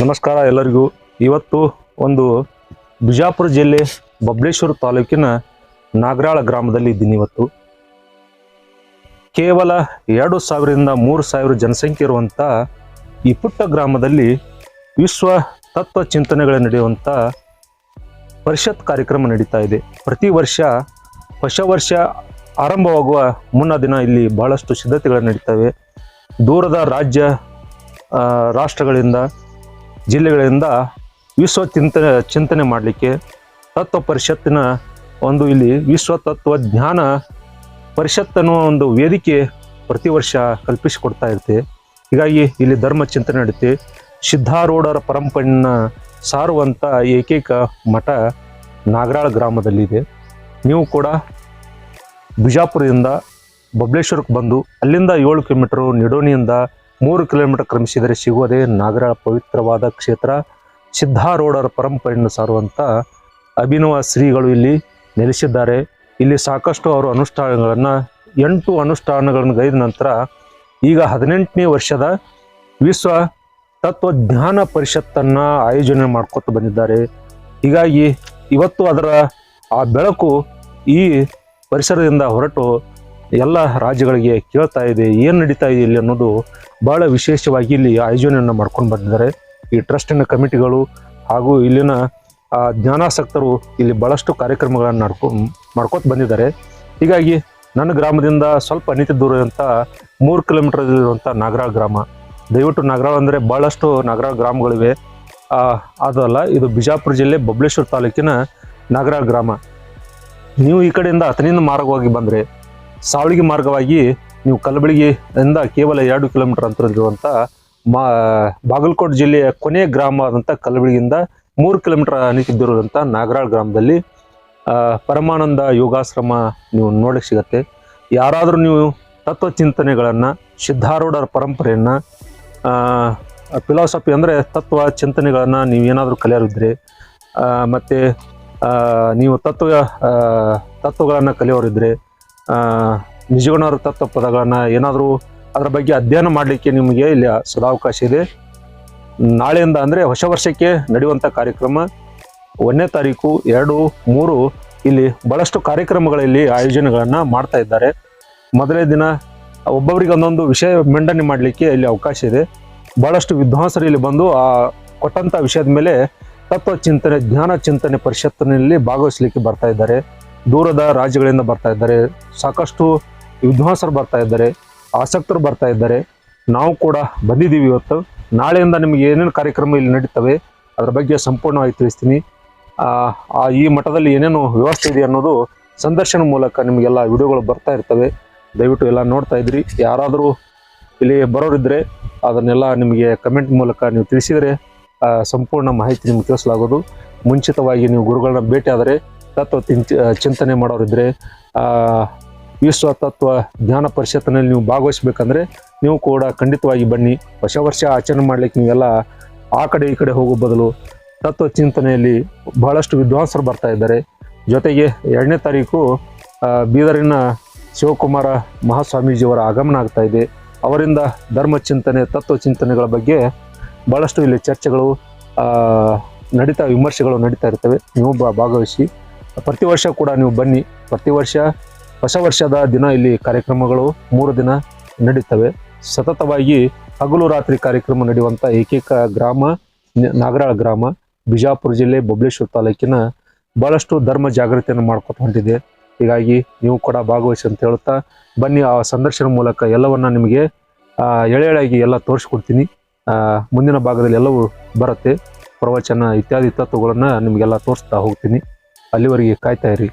ನಮಸ್ಕಾರ ಎಲ್ಲರಿಗೂ. ಇವತ್ತು ಒಂದು ಬಿಜಾಪುರ ಜಿಲ್ಲೆ ಬಬ್ಲೇಶ್ವರ ತಾಲೂಕಿನ ನಾಗರಾಳ ಗ್ರಾಮದಲ್ಲಿ ಇದ್ದೀನಿ ಇವತ್ತು. ಕೇವಲ ಎರಡು ಸಾವಿರದಿಂದ ಮೂರು ಸಾವಿರ ಜನಸಂಖ್ಯೆ ಇರುವಂಥ ಈ ಪುಟ್ಟ ಗ್ರಾಮದಲ್ಲಿ ವಿಶ್ವ ತತ್ವ ಚಿಂತನೆಗಳು ನಡೆಯುವಂಥ ಪರಿಷತ್ ಕಾರ್ಯಕ್ರಮ ನಡೀತಾ ಇದೆ. ಪ್ರತಿ ವರ್ಷ ಹೊಸ ವರ್ಷ ಆರಂಭವಾಗುವ ಮುನ್ನ ದಿನ ಇಲ್ಲಿ ಬಹಳಷ್ಟು ಸಿದ್ಧತೆಗಳು ನಡೀತವೆ. ದೂರದ ರಾಜ್ಯ ರಾಷ್ಟ್ರಗಳಿಂದ ಜಿಲ್ಲೆಗಳಿಂದ ವಿಶ್ವ ಚಿಂತನೆ ಚಿಂತನೆ ಮಾಡಲಿಕ್ಕೆ ತತ್ವ ಪರಿಷತ್ತಿನ ಒಂದು ಇಲ್ಲಿ ವಿಶ್ವ ತತ್ವ ಜ್ಞಾನ ಅನ್ನುವ ಒಂದು ವೇದಿಕೆ ಪ್ರತಿ ವರ್ಷ ಕಲ್ಪಿಸಿಕೊಡ್ತಾ ಇರುತ್ತೆ. ಹೀಗಾಗಿ ಇಲ್ಲಿ ಧರ್ಮ ಚಿಂತನೆ ನಡೆಯುತ್ತೆ ಸಿದ್ಧಾರೂಢರ ಪರಂಪರೆಯನ್ನು ಸಾರುವಂಥ ಏಕೈಕ ಮಠ ನಾಗರಾಳ ಗ್ರಾಮದಲ್ಲಿದೆ. ನೀವು ಕೂಡ ಬಿಜಾಪುರದಿಂದ ಬಬ್ಲೇಶ್ವರಕ್ಕೆ ಬಂದು ಅಲ್ಲಿಂದ ಏಳು ಕಿಲೋಮೀಟ್ರು ನಿಡೋಣಿಯಿಂದ ಮೂರು ಕಿಲೋಮೀಟರ್ ಕ್ರಮಿಸಿದರೆ ಸಿಗುವುದೇ ನಾಗರಾಳ ಪವಿತ್ರವಾದ ಕ್ಷೇತ್ರ. ಸಿದ್ಧಾರೂಢರ ಪರಂಪರೆಯನ್ನು ಸಾರುವಂಥ ಅಭಿನವ ಶ್ರೀಗಳು ಇಲ್ಲಿ ನೆಲೆಸಿದ್ದಾರೆ. ಇಲ್ಲಿ ಸಾಕಷ್ಟು ಅವರು ಅನುಷ್ಠಾನಗಳನ್ನು, ಎಂಟು ಅನುಷ್ಠಾನಗಳನ್ನು ಗೈದ ನಂತರ ಈಗ ಹದಿನೆಂಟನೇ ವರ್ಷದ ವಿಶ್ವ ತತ್ವಜ್ಞಾನ ಪರಿಷತ್ತನ್ನು ಆಯೋಜನೆ ಮಾಡ್ಕೊತ ಬಂದಿದ್ದಾರೆ. ಹೀಗಾಗಿ ಇವತ್ತು ಅದರ ಆ ಬೆಳಕು ಈ ಪರಿಸರದಿಂದ ಹೊರಟು ಎಲ್ಲ ರಾಜ್ಯಗಳಿಗೆ ಕೇಳ್ತಾ ಇದೆ, ಏನು ನಡೀತಾ ಇದೆ ಇಲ್ಲಿ ಅನ್ನೋದು ಭಾಳ ವಿಶೇಷವಾಗಿ ಇಲ್ಲಿ ಆಯೋಜನೆಯನ್ನು ಮಾಡ್ಕೊಂಡು ಬಂದಿದ್ದಾರೆ. ಈ ಟ್ರಸ್ಟಿನ ಕಮಿಟಿಗಳು ಹಾಗೂ ಇಲ್ಲಿನ ಜ್ಞಾನಾಸಕ್ತರು ಇಲ್ಲಿ ಭಾಳಷ್ಟು ಕಾರ್ಯಕ್ರಮಗಳನ್ನು ನಡ್ಕೊ, ಮಾಡ್ಕೊತ ಬಂದಿದ್ದಾರೆ. ಹೀಗಾಗಿ ನನ್ನ ಗ್ರಾಮದಿಂದ ಸ್ವಲ್ಪ ಅನಿತ ದೂರ ಇರುವಂಥ ಮೂರು ಕಿಲೋಮೀಟರ್ ನಾಗರ ಗ್ರಾಮ. ದಯವಿಟ್ಟು ನಾಗರ ಅಂದರೆ ಭಾಳಷ್ಟು ನಾಗರಾಳ್ ಗ್ರಾಮಗಳಿವೆ. ಅದಲ್ಲ, ಇದು ಬಿಜಾಪುರ ಜಿಲ್ಲೆ ಬಬ್ಲೇಶ್ವರ ತಾಲೂಕಿನ ನಾಗರ ಗ್ರಾಮ. ನೀವು ಈ ಕಡೆಯಿಂದ ಹತ್ತನಿಂದ ಮಾರ್ಗವಾಗಿ ಬಂದರೆ ಸಾವಳಿಗೆ ಮಾರ್ಗವಾಗಿ ನೀವು ಕಲಬಳಗಿಯಿಂದ ಕೇವಲ ಎರಡು ಕಿಲೋಮೀಟರ್ ಅಂತರದಲ್ಲಿರುವಂಥ ಮಾ ಬಾಗಲಕೋಟೆ ಜಿಲ್ಲೆಯ ಕೊನೆಯ ಗ್ರಾಮ ಆದಂಥ ಕಲಬಳಗಿಯಿಂದ ಮೂರು ಕಿಲೋಮೀಟರ್ ಅನಿತಿದ್ದಿರುವಂಥ ನಾಗರಾಳ್ ಗ್ರಾಮದಲ್ಲಿ ಪರಮಾನಂದ ಯೋಗಾಶ್ರಮ ನೀವು ನೋಡಕ್ಕೆ ಸಿಗತ್ತೆ. ಯಾರಾದರೂ ನೀವು ತತ್ವ ಚಿಂತನೆಗಳನ್ನು ಸಿದ್ಧಾರೂಢರ ಪರಂಪರೆಯನ್ನು ಫಿಲಾಸಫಿ ಅಂದರೆ ತತ್ವ ಚಿಂತನೆಗಳನ್ನು ನೀವು ಏನಾದರೂ ಕಲಿಯೋರಿದ್ರೆ ಮತ್ತು ನೀವು ತತ್ವ ತತ್ವಗಳನ್ನು ಕಲಿಯೋರಿದ್ರೆ ಆ, ನಿಜಗುಣರ ತತ್ವ ಪದಗಳನ್ನು ಏನಾದರೂ ಅದರ ಬಗ್ಗೆ ಅಧ್ಯಯನ ಮಾಡಲಿಕ್ಕೆ ನಿಮಗೆ ಇಲ್ಲಿ ಸದಾವಕಾಶ ಇದೆ. ನಾಳೆಯಿಂದ ಅಂದರೆ ಹೊಸ ವರ್ಷಕ್ಕೆ ನಡೆಯುವಂಥ ಕಾರ್ಯಕ್ರಮ ಒಂದನೇ ತಾರೀಕು, ಎರಡು, ಮೂರು ಇಲ್ಲಿ ಭಾಳಷ್ಟು ಕಾರ್ಯಕ್ರಮಗಳಲ್ಲಿ ಆಯೋಜನೆಗಳನ್ನು ಮಾಡ್ತಾ ಇದ್ದಾರೆ. ಮೊದಲನೇ ದಿನ ಒಬ್ಬೊಬ್ಬರಿಗೆ ಒಂದೊಂದು ವಿಷಯ ಮಂಡನೆ ಮಾಡಲಿಕ್ಕೆ ಇಲ್ಲಿ ಅವಕಾಶ ಇದೆ. ಭಾಳಷ್ಟು ವಿದ್ವಾಂಸರು ಇಲ್ಲಿ ಬಂದು ಆ ಕೊಟ್ಟಂಥ ವಿಷಯದ ಮೇಲೆ ತತ್ವ ಚಿಂತನೆ, ಜ್ಞಾನ ಚಿಂತನೆ ಪರಿಷತ್ತಿನಲ್ಲಿ ಭಾಗವಹಿಸಲಿಕ್ಕೆ ಬರ್ತಾ ಇದ್ದಾರೆ. ದೂರದ ರಾಜ್ಯಗಳಿಂದ ಬರ್ತಾ ಇದ್ದಾರೆ. ಸಾಕಷ್ಟು ವಿದ್ವಾಂಸರು ಬರ್ತಾ ಇದ್ದಾರೆ. ಆಸಕ್ತರು ಬರ್ತಾ ಇದ್ದಾರೆ. ನಾವು ಕೂಡ ಬಂದಿದ್ದೀವಿ ಇವತ್ತು. ನಾಳೆಯಿಂದ ನಿಮಗೆ ಏನೇನು ಕಾರ್ಯಕ್ರಮ ಇಲ್ಲಿ ನಡೀತವೆ ಅದರ ಬಗ್ಗೆ ಸಂಪೂರ್ಣವಾಗಿ ತಿಳಿಸ್ತೀನಿ. ಆ, ಈ ಮಠದಲ್ಲಿ ಏನೇನು ವ್ಯವಸ್ಥೆ ಇದೆ ಅನ್ನೋದು ಸಂದರ್ಶನ ಮೂಲಕ ನಿಮಗೆಲ್ಲ ವಿಡಿಯೋಗಳು ಬರ್ತಾ ಇರ್ತವೆ. ದಯವಿಟ್ಟು ಎಲ್ಲ ನೋಡ್ತಾ ಇದ್ರಿ. ಯಾರಾದರೂ ಇಲ್ಲಿ ಬರೋರಿದ್ದರೆ ಅದನ್ನೆಲ್ಲ ನಿಮಗೆ ಕಮೆಂಟ್ ಮೂಲಕ ನೀವು ತಿಳಿಸಿದರೆ ಸಂಪೂರ್ಣ ಮಾಹಿತಿ ನಿಮ್ಗೆ ತಿಳಿಸಲಾಗೋದು. ಮುಂಚಿತವಾಗಿ ನೀವು ಗುರುಗಳನ್ನ ಭೇಟಿಯಾದರೆ ತತ್ವ ಚಿಂತನೆ ಮಾಡೋರಿದ್ರೆ ವಿಶ್ವ ತತ್ವ ಜ್ಞಾನ ಪರಿಷತ್ತಿನಲ್ಲಿ ನೀವು ಭಾಗವಹಿಸ್ಬೇಕಂದ್ರೆ ನೀವು ಕೂಡ ಖಂಡಿತವಾಗಿ ಬನ್ನಿ. ವರ್ಷ ವರ್ಷ ಆಚರಣೆ ಮಾಡ್ಲಿಕ್ಕೆ ನೀವೆಲ್ಲ ಆ ಕಡೆ ಈ ಕಡೆ ಹೋಗೋ ಬದಲು ತತ್ವ ಚಿಂತನೆಯಲ್ಲಿ ಬಹಳಷ್ಟು ವಿದ್ವಾಂಸರು ಬರ್ತಾ ಇದ್ದಾರೆ. ಜೊತೆಗೆ ಎರಡನೇ ತಾರೀಕು ಬೀದರಿನ ಶಿವಕುಮಾರ ಮಹಾಸ್ವಾಮೀಜಿಯವರ ಆಗಮನ ಆಗ್ತಾ ಇದೆ. ಅವರಿಂದ ಧರ್ಮ ಚಿಂತನೆ, ತತ್ವ ಚಿಂತನೆಗಳ ಬಗ್ಗೆ ಭಾಳಷ್ಟು ಇಲ್ಲಿ ಚರ್ಚೆಗಳು ನಡೀತಾ ವಿಮರ್ಶೆಗಳು ನಡೀತಾ ಇರ್ತವೆ. ನೀವು ಭಾಗವಹಿಸಿ. ಪ್ರತಿ ವರ್ಷ ಕೂಡ ನೀವು ಬನ್ನಿ. ಪ್ರತಿ ವರ್ಷ ಹೊಸ ವರ್ಷದ ದಿನ ಇಲ್ಲಿ ಕಾರ್ಯಕ್ರಮಗಳು ಮೂರು ದಿನ ನಡೀತವೆ. ಸತತವಾಗಿ ಹಗಲು ರಾತ್ರಿ ಕಾರ್ಯಕ್ರಮ ನಡೆಯುವಂಥ ಏಕೈಕ ಗ್ರಾಮ ನಾಗರಾಳ ಗ್ರಾಮ ಬಿಜಾಪುರ ಜಿಲ್ಲೆ ಬಬ್ಲೇಶ್ವರ ತಾಲೂಕಿನ ಭಾಳಷ್ಟು ಧರ್ಮ ಜಾಗೃತಿಯನ್ನು ಮಾಡ್ಕೊತ ಹೊಂಟಿದೆ ಹೀಗಾಗಿ ನೀವು ಕೂಡ ಭಾಗವಹಿಸಿ ಅಂತ ಹೇಳ್ತಾ ಬನ್ನಿ. ಆ ಸಂದರ್ಶನ ಮೂಲಕ ಎಲ್ಲವನ್ನ ನಿಮಗೆ ಎಳೆ ಎಳೆಯಾಗಿ ಎಲ್ಲ ತೋರಿಸ್ಕೊಡ್ತೀನಿ. ಮುಂದಿನ ಭಾಗದಲ್ಲಿ ಎಲ್ಲವೂ ಬರುತ್ತೆ. ಪ್ರವಚನ ಇತ್ಯಾದಿ ತತ್ವಗಳನ್ನು ನಿಮಗೆಲ್ಲ ತೋರಿಸ್ತಾ ಹೋಗ್ತೀನಿ. ಅಲ್ಲಿವರೆಗೆ ಕಾಯ್ತಾ ಇರಿ.